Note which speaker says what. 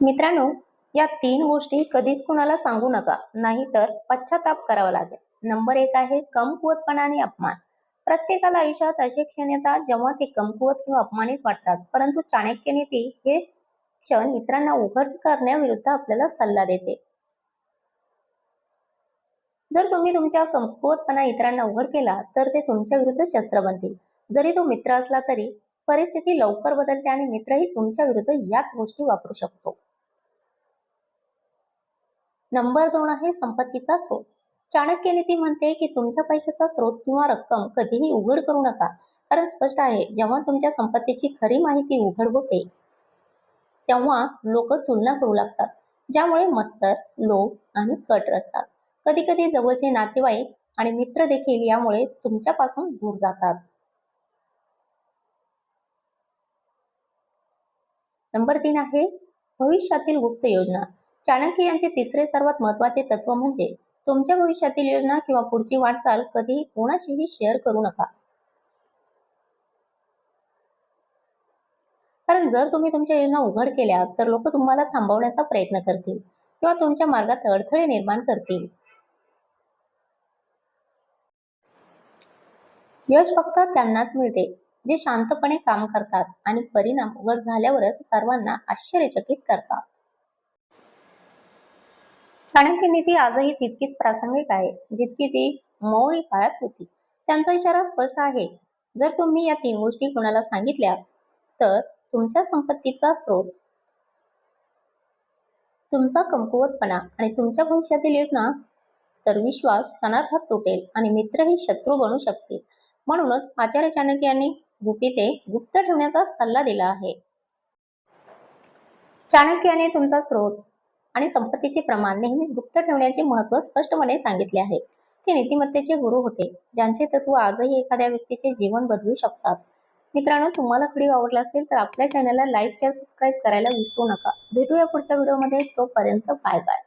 Speaker 1: मित्रांनो या तीन गोष्टी कधीच कुणाला सांगू नका. नाहीतर पश्चाताप करावा लागेल. नंबर एक आहे कमकुवतपणा आणि अपमान. प्रत्येकाला आयुष्यात असे क्षण येतात जेव्हा ते कमकुवत किंवा अपमानित वाटतात. परंतु चाणक्य नीती हे क्षण इतरांना उघड करण्याविरुद्ध आपल्याला सल्ला देते. जर तुम्ही तुमच्या कमकुवतपणा इतरांना उघड केला तर ते तुमच्या विरुद्ध शस्त्र बनतील. जरी तो मित्र असला तरी परिस्थिती लवकर बदलते आणि मित्रही तुमच्या विरुद्ध याच गोष्टी वापरू शकतो. नंबर दोन आहे संपत्तीचा स्रोत. चाणक्य नीती म्हणते की तुमच्या पैशाचा स्रोत किंवा रक्कम कधीही उघड करू नका. कारण स्पष्ट आहे जेव्हा तुमच्या संपत्तीची खरी माहिती उघड होते तेव्हा लोक तुलना करू लागतात ज्यामुळे मस्तर लोभ आणि कट रचतात. कधी कधी जवळचे नातेवाईक आणि मित्र देखील यामुळे तुमच्यापासून दूर जातात. नंबर तीन आहे भविष्यातील गुप्त योजना. चाणक्य यांचे तिसरे सर्वात महत्त्वाचे तत्व म्हणजे तुमच्या भविष्यातील योजना किंवा पुढची वाटचाल कधीही कोणाशीही शेअर करू नका. कारण जर तुम्ही तुमच्या योजना उघड केल्या तर लोक तुम्हाला थांबवण्याचा प्रयत्न करतील किंवा तुमच्या मार्गात अडथळे निर्माण करतील. यश फक्त त्यांनाच मिळते जे शांतपणे काम करतात आणि परिणाम उघड झाल्यावरच सर्वांना आश्चर्यचकित करतात. चाणक्य नीती आजही तितकीच प्रासंगिक आहे जितकी ती मौर्य काळात होती. त्यांचा इशारा स्पष्ट आहे. जर तुम्ही या तीन गोष्टी कुणाला सांगितल्या तर तुमच्या संपत्तीचा स्रोत तुमचा कमकुवतपणा आणि तुमच्या भविष्यातील योजना तर विश्वास क्षणार्धात तुटेल आणि मित्रही शत्रू बनू शकतील. म्हणूनच आचार्य चाणक्य यांनी गुपिते गुप्त ठेवण्याचा सल्ला दिला आहे. चाणक्याने तुमचा स्रोत आणि संपत्तीचे प्रमाण नेहमीच गुप्त ठेवण्याचे महत्त्व स्पष्टपणे सांगितले आहे. ते नीतिमत्तेचे गुरु होते ज्यांचे तत्व आजही एखाद्या व्यक्तीचे जीवन बदलू शकतात. मित्रांनो तुम्हाला व्हिडिओ आवडला असेल तर आपल्या चॅनलला लाईक शेअर सबस्क्राईब करायला विसरू नका. भेटूया पुढच्या व्हिडिओमध्ये. तोपर्यंत बाय बाय